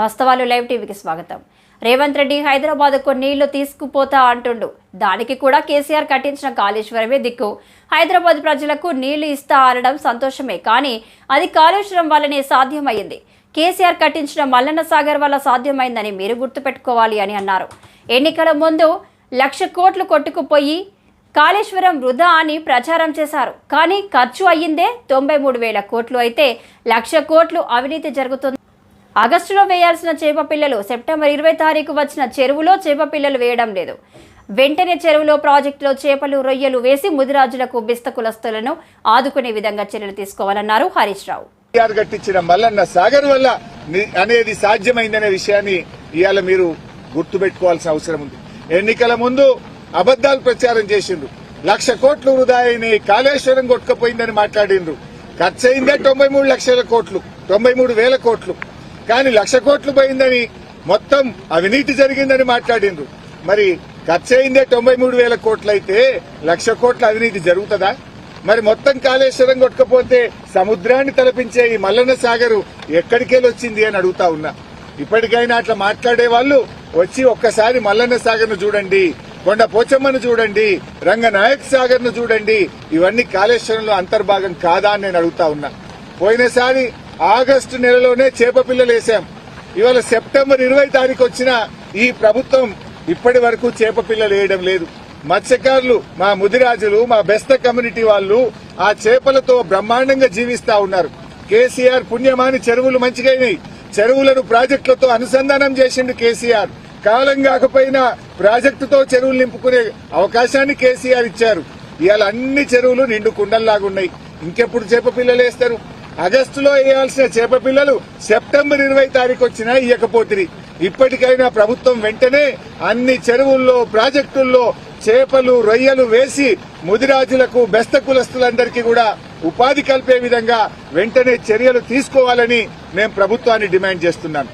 వాస్తవాలు లైవ్ టీవీకి స్వాగతం. రేవంత్ రెడ్డి హైదరాబాద్కు నీళ్ళు తీసుకుపోతా అంటుండు. దానికి కూడా కేసీఆర్ కట్టించిన కాళేశ్వరమే దిక్కు. హైదరాబాద్ ప్రజలకు నీళ్ళు ఇస్తా అనడం సంతోషమే కానీ అది కాళేశ్వరం వల్లనే సాధ్యమైంది కేసీఆర్ కట్టించిన మల్లన్న సాగర్ వల్ల సాధ్యమైందని మీరు గుర్తుపెట్టుకోవాలి అని అన్నారు. ఎన్నికల ముందు లక్ష కోట్లు కొట్టుకుపోయి కాళేశ్వరం వృధా అని ప్రచారం చేశారు. కానీ ఖర్చు అయ్యిందే తొంభై మూడు వేల కోట్లు. అయితే లక్ష కోట్లు అవినీతి జరుగుతుంది. ఆగస్టులో వేయాల్సిన చేప పిల్లలు సెప్టెంబర్ ఇరవై తారీఖు వచ్చిన చెరువులో చేప పిల్లలు వేయడం లేదు. వెంటనే చెరువులో ప్రాజెక్టులో చేపలు రొయ్యలు వేసి ముదిరాజులకు బిస్త కులస్తులను ఆదుకునే విధంగా చర్యలు తీసుకోవాలన్నారు హరీష్ రావు. కేసీఆర్ కట్టించిన మల్లన్న సాగర్ వల్ల అనేది సాధ్యమైందనే విషయాన్ని ఇవాళ మీరు గుర్తుపెట్టుకోవాల్సిన అవసరం ఉంది. ఎన్నికల ముందు అబద్దాలు ప్రచారం చేసిండ్రు. లక్ష కోట్లు వృధా అయినాయి కాళేశ్వరం కొట్టుకుపోయిందని మాట్లాడిండ్రు. ఖర్చు అయిందే తొంభై మూడు లక్షల కోట్లు తొంభై మూడు వేల కోట్లు. కానీ లక్ష కోట్లు పోయిందని మొత్తం అవినీతి జరిగిందని మాట్లాడిండ్రు. మరి ఖర్చు అయిందే తొంభై మూడు వేల కోట్లు అయితే లక్ష కోట్ల అవినీతి జరుగుతుందా? మరి మొత్తం కాళేశ్వరం కొట్టుకపోతే సముద్రాన్ని తలపించే ఈ మల్లన్న సాగరు ఎక్కడికెళ్ళి వచ్చింది అని అడుగుతా ఉన్నా. ఇప్పటికైనా అట్లా మాట్లాడే వాళ్ళు వచ్చి ఒక్కసారి మల్లన్న సాగర్ను చూడండి కొండ పోచమ్మను చూడండి రంగనాయక్ సాగర్ను చూడండి. ఇవన్నీ కాళేశ్వరంలో అంతర్భాగం కాదా అని నేను అడుగుతా ఉన్నా. పోయినసారి ఆగస్టు నెలలోనే చేప పిల్లలు వేసాం ఇవాళ సెప్టెంబర్ ఇరవై తారీఖు వచ్చిన ఈ ప్రభుత్వం ఇప్పటి వరకు చేప పిల్లలు వేయడం లేదు. మత్స్యకారులు మా ముదిరాజులు మా బెస్త కమ్యూనిటీ వాళ్ళు ఆ చేపలతో బ్రహ్మాండంగా జీవిస్తా ఉన్నారు. కేసీఆర్ పుణ్యమాని చెరువులు మంచిగైనాయి. చెరువులను ప్రాజెక్టులతో అనుసంధానం చేసిండు కేసీఆర్. కాలం కాకపోయినా ప్రాజెక్టుతో చెరువులు నింపుకునే అవకాశాన్ని కేసీఆర్ ఇచ్చారు. ఇవాళ అన్ని చెరువులు నిండు కుండల్లాగున్నాయి. ఇంకెప్పుడు చేప పిల్లలు వేస్తారు? ఆగస్టులో వేయాల్సిన చేప పిల్లలు సెప్టెంబర్ ఇరవై తారీఖు వచ్చినా ఇయ్యకపోతుంది ఇప్పటికైనా ప్రభుత్వం వెంటనే అన్ని చెరువుల్లో ప్రాజెక్టుల్లో చేపలు రొయ్యలు వేసి ముదిరాజులకు బెస్త కులస్తులందరికీ కూడా ఉపాధి కల్పే విధంగా వెంటనే చర్యలు తీసుకోవాలని మేము ప్రభుత్వాన్ని డిమాండ్ చేస్తున్నాను